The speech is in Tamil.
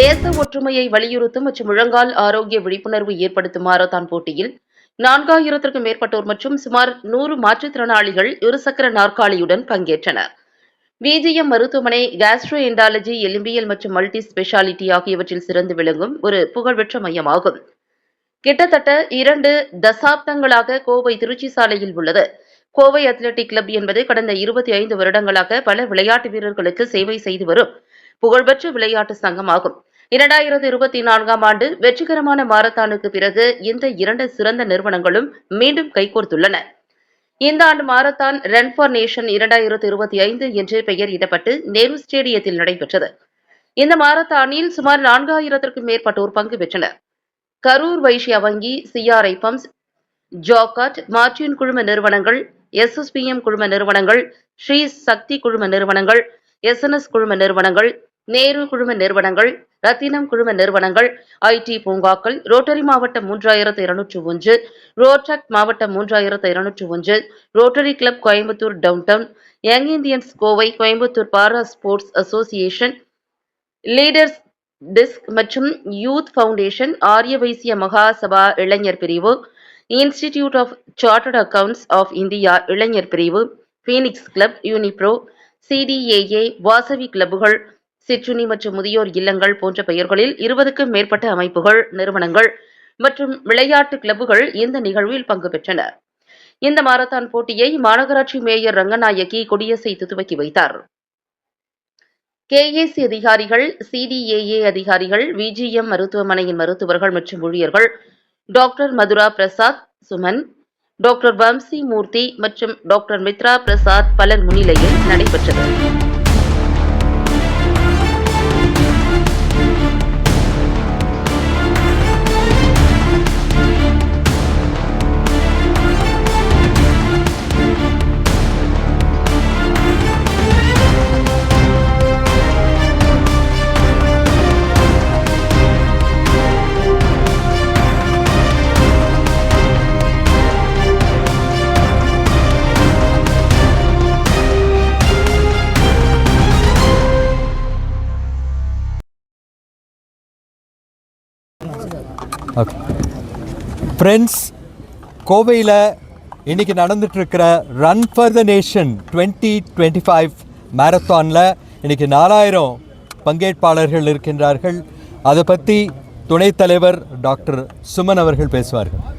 தேச ஒற்றுமையை வலியுறுத்தும் மற்றும் முழங்கால் ஆரோக்கிய விழிப்புணர்வு ஏற்படுத்தும் மாரத்தான் போட்டியில் நான்காயிரத்திற்கும் மேற்பட்டோர் மற்றும் சுமார் நூறு மாற்றுத்திறனாளிகள் இருசக்கர நாற்காலியுடன் பங்கேற்றனர். விஜிஎம் மருத்துவமனை கேஸ்ட்ரோ எண்டாலஜி எலும்பியல் மற்றும் மல்டி ஸ்பெஷாலிட்டி ஆகியவற்றில் சிறந்து விளங்கும் ஒரு புகழ்பெற்ற மையமாகும். கிட்டத்தட்ட இரண்டு தசாப்தங்களாக கோவை திருச்சி சாலையில் உள்ளது. கோவை அத்லெட்டிக் கிளப் என்பது கடந்த இருபத்தி ஐந்து வருடங்களாக பல விளையாட்டு வீரர்களுக்கு சேவை செய்து வரும் புகழ்பெற்ற விளையாட்டு சங்கமாகும். இரண்டாயிரத்தி இருபத்தி நான்காம் ஆண்டு வெற்றிகரமான மாரத்தானுக்கு பிறகு இந்த இரண்டு சிறந்த நிறுவனங்களும் மீண்டும் கைகோர்த்துள்ளன. இந்த ஆண்டு மாரத்தான் ரன் ஃபார் நேஷன் இரண்டாயிரத்தி இருபத்தி ஐந்து என்று பெயரிடப்பட்டு நேரு ஸ்டேடியத்தில் நடைபெற்றது. இந்த மாரத்தானில் சுமார் நான்காயிரத்திற்கும் மேற்பட்டோர் பங்கு பெற்றனர். கரூர் வைஷ்யா வங்கி சிஆர்ஐ பம்ப்ஸ் ஜாகாட் மார்டின் குழும நிறுவனங்கள் எஸ்எஸ்பிஎம் குழும நிறுவனங்கள் ஸ்ரீ சக்தி குழும நிறுவனங்கள் எஸ்என்எஸ் குழும நிறுவனங்கள் நேரு குழும நிறுவனங்கள் ரத்தினம் குழும நிறுவனங்கள் ஐடி பூங்காக்கள் ரோட்டரி மாவட்டம் மூன்றாயிரத்து இருநூற்று ஒன்று ரோட்டக் மாவட்டம் மூன்றாயிரத்து இருநூற்று ஒன்று Rotary Club Coimbatore Downtown Young Indians Kovai Coimbatore Para Sports Association Leaders disc மற்றும் யூத் ஃபவுண்டேஷன் ஆரிய வைசிய மகாசபா இளைஞர் பிரிவு Institute of Chartered Accounts of India இளைஞர் பிரிவு Phoenix Club Unibro CDAA Vasavi கிளப்புகள் சிற்றுணி மற்றும் முதியோர் இல்லங்கள் போன்ற பெயர்களில் இருபதுக்கும் மேற்பட்ட அமைப்புகள் நிறுவனங்கள் மற்றும் விளையாட்டு கிளப்புகள் இந்த நிகழ்வில் பங்கு பெற்றன. இந்த மாரத்தான் போட்டியை மாநகராட்சி மேயர் ரங்கநாயகி கொடியசைத்து துவக்கி வைத்தார். கேஏசி அதிகாரிகள் சிடிஏஏ அதிகாரிகள் விஜிஎம் மருத்துவமனையின் மருத்துவர்கள் மற்றும் ஊழியர்கள் டாக்டர் மதுரா பிரசாத் சுமன் டாக்டர் வம்சி மூர்த்தி மற்றும் டாக்டர் மித்ரா பிரசாத் பலர் முன்னிலையில் நடைபெற்றது. ஃப்ரெண்ட்ஸ் கோவையில் இன்னைக்கு நடந்துகிட்ருக்கிற run for the nation twenty twenty five மேரத்தானில் இன்னைக்கு நாலாயிரம் பங்கேற்பாளர்கள் இருக்கின்றார்கள். அதை பற்றி துணைத் தலைவர் டாக்டர் சுமன் அவர்கள் பேசுவார்கள்.